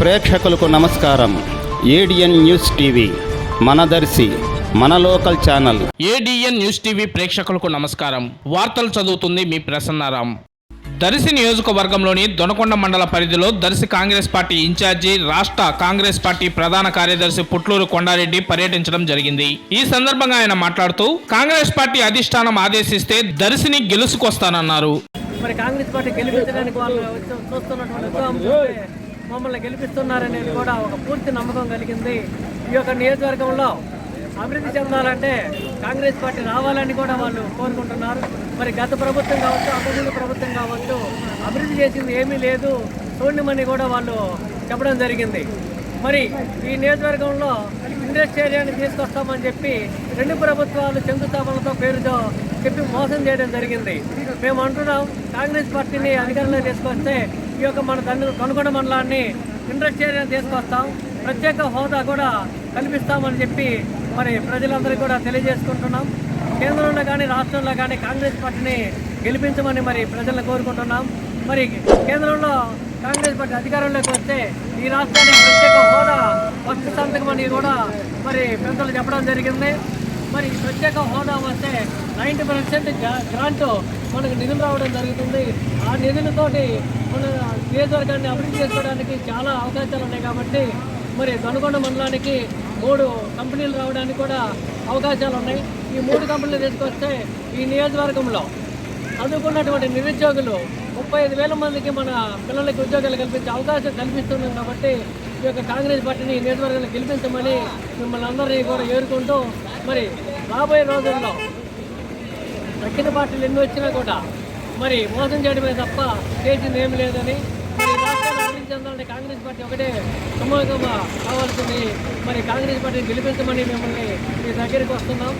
ప్రేక్షకులకు నమస్కారం. ADN news TV మనదర్శి మన local channel. ADN news TV ప్రేక్షకులకు నమస్కారం. వార్తలు చదువుతుంది మీ ప్రసన్నారాం. దర్శి నియోజకవర్గంలోని దొనకొండ మండల పరిధిలో దర్శి కాంగ్రెస్ పార్టీ ఇన్ఛార్జి రాష్ట్ర కాంగ్రెస్ పార్టీ ప్రధాన కార్యదర్శి పుట్లూరు కొండారెడ్డి పర్యటించడం జరిగింది. ఈ సందర్భంగా ఆయన మాట్లాడుతూ కాంగ్రెస్ పార్టీ అధిష్టానం ఆదేశిస్తే దర్శిని గెలుసుకొస్తానన్నారు. మరి కాంగ్రెస్ పార్టీ గెలిపించడానికి వాళ్ళు చూస్తున్నటువంటి మమ్మల్ని గెలిపిస్తున్నారనేది కూడా ఒక పూర్తి నమ్మకం కలిగింది. ఈ యొక్క నియోజకవర్గంలో అభివృద్ధి చెందాలంటే కాంగ్రెస్ పార్టీ రావాలని కూడా వాళ్ళు కోరుకుంటున్నారు. మరి గత ప్రభుత్వం కావచ్చు అభివృద్ధి ప్రభుత్వం కావచ్చు అభివృద్ధి చేసింది ఏమీ లేదు. చూడమని కూడా వాళ్ళు చెప్పడం జరిగింది. మరి ఈ నియోజకవర్గంలో ఇండస్ట్రీ ఏరియాని తీసుకొస్తామని చెప్పి రెండు ప్రభుత్వాలు శంకుస్థాపనలతో పేరుతో చెప్పి మోసం చేయడం జరిగింది. మేము అంటున్నాం కాంగ్రెస్ పార్టీని అధికారంలో తీసుకొస్తే ఈ యొక్క మన తను కనుగొండ మండలాన్ని ఇండస్ట్రీ తీసుకొస్తాం. ప్రత్యేక హోదా కూడా కల్పిస్తామని చెప్పి మరి ప్రజలందరికీ కూడా తెలియజేసుకుంటున్నాం. కేంద్రంలో కానీ రాష్ట్రంలో కానీ కాంగ్రెస్ పార్టీని గెలిపించమని మరి ప్రజలను కోరుకుంటున్నాం. మరి కేంద్రంలో కాంగ్రెస్ పార్టీ అధికారంలోకి వస్తే ఈ రాష్ట్రానికి ప్రత్యేక హోదా వస్తు సంతకం అని కూడా మరి పెద్దలు చెప్పడం జరిగింది. మరి ప్రత్యేక హోదా వస్తే నైంటీ పర్సెంట్ గ్రాంట్ మనకు నిధులు రావడం జరుగుతుంది. ఆ నిధులతోటి మన నియోజకవర్గాన్ని అభివృద్ధి చేసుకోవడానికి చాలా అవకాశాలు ఉన్నాయి కాబట్టి మరి దొనకొండ మండలానికి మూడు కంపెనీలు రావడానికి కూడా అవకాశాలు ఉన్నాయి. ఈ మూడు కంపెనీలు తీసుకొస్తే ఈ నియోజకవర్గంలో చదువుకున్నటువంటి నిరుద్యోగులు ముప్పై ఐదు వేల మందికి మన పిల్లలకి ఉద్యోగాలు కల్పించే అవకాశం కల్పిస్తున్నాం కాబట్టి ఈ యొక్క కాంగ్రెస్ పార్టీని ఈ గెలిపించమని మిమ్మల్ని అందరినీ కూడా ఏరుకుంటూ మరి రాబోయే రోజుల్లో తక్కిన పార్టీలు ఎన్ని వచ్చినా కూడా మరి మోసం చేయడమే తప్ప చేసింది ఏమి లేదని మరి రాష్ట్రాన్ని అభివృద్ధి చెందాలంటే కాంగ్రెస్ పార్టీ ఒకటే సుమోగమ కావాల్సింది. మరి కాంగ్రెస్ పార్టీని గెలిపించమని మిమ్మల్ని మీ దగ్గరికి వస్తున్నాం.